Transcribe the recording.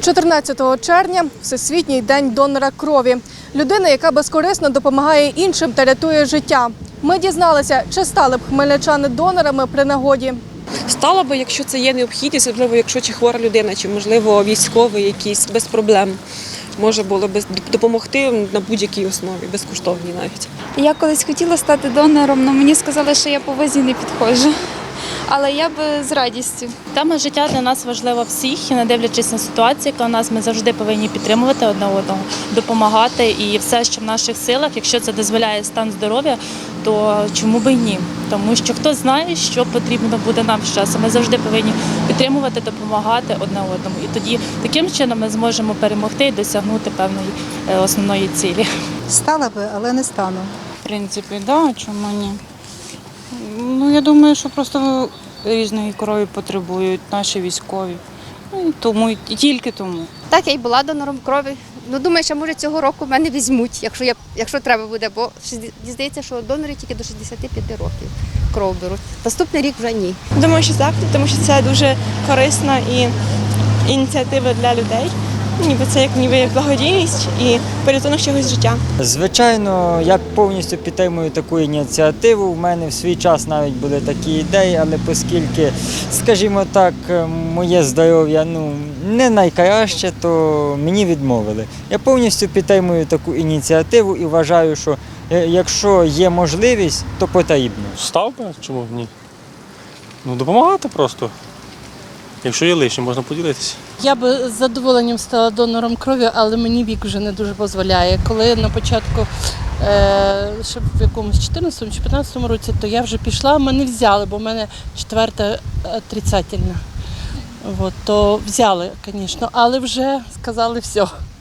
14 червня Всесвітній день донора крові. Людина, яка безкорисно допомагає іншим та рятує життя. Ми дізналися, чи стали б хмельничани донорами при нагоді. Стало би, якщо це є необхідність, особливо якщо чи хвора людина, чи можливо військовий якийсь без проблем. Може було б допомогти на будь-якій основі, безкоштовній навіть. Я колись хотіла стати донором, але мені сказали, що я по вазі не підходжу. Але я би з радістю. Тема життя для нас важлива всіх, і не дивлячись на ситуацію, яка у нас, ми завжди повинні підтримувати одне одного, допомагати і все, що в наших силах, якщо це дозволяє стан здоров'я, то чому би й ні? Тому що хто знає, що потрібно буде нам з часом. Ми завжди повинні підтримувати, допомагати одне одному. І тоді таким чином ми зможемо перемогти і досягнути певної е, основної цілі. Стала би, але не стану. В принципі, да, чому ні? Ну, я думаю, що просто різної крові потребують наші військові. Ну, тому, і тільки тому. Так, я й була донором крові. Ну, думаю, що може цього року мене візьмуть, якщо я якщо треба буде, бо здається, що донори тільки до 65 років кров беруть. Наступний рік вже ні. Думаю, що так, тому що це дуже корисна і ініціатива для людей. Ніби це як ніби як благодійність і порятунок чогось життя. Звичайно, я повністю підтримую таку ініціативу. У мене в свій час навіть були такі ідеї, але оскільки, скажімо так, моє здоров'я ну, не найкраще, то мені відмовили. Я повністю підтримую таку ініціативу і вважаю, що е, якщо є можливість, то потрібно. Став би, чому б ні? Ну, допомагати просто. Якщо є лишнє, можна поділитися. Я би з задоволенням стала донором крові, але мені вік вже не дуже дозволяє. Коли на початку, е, ще в якомусь 14 чи 15 році, то я вже пішла, мене взяли, бо в мене четверта отрицательна. От, то взяли, звісно, але вже сказали все.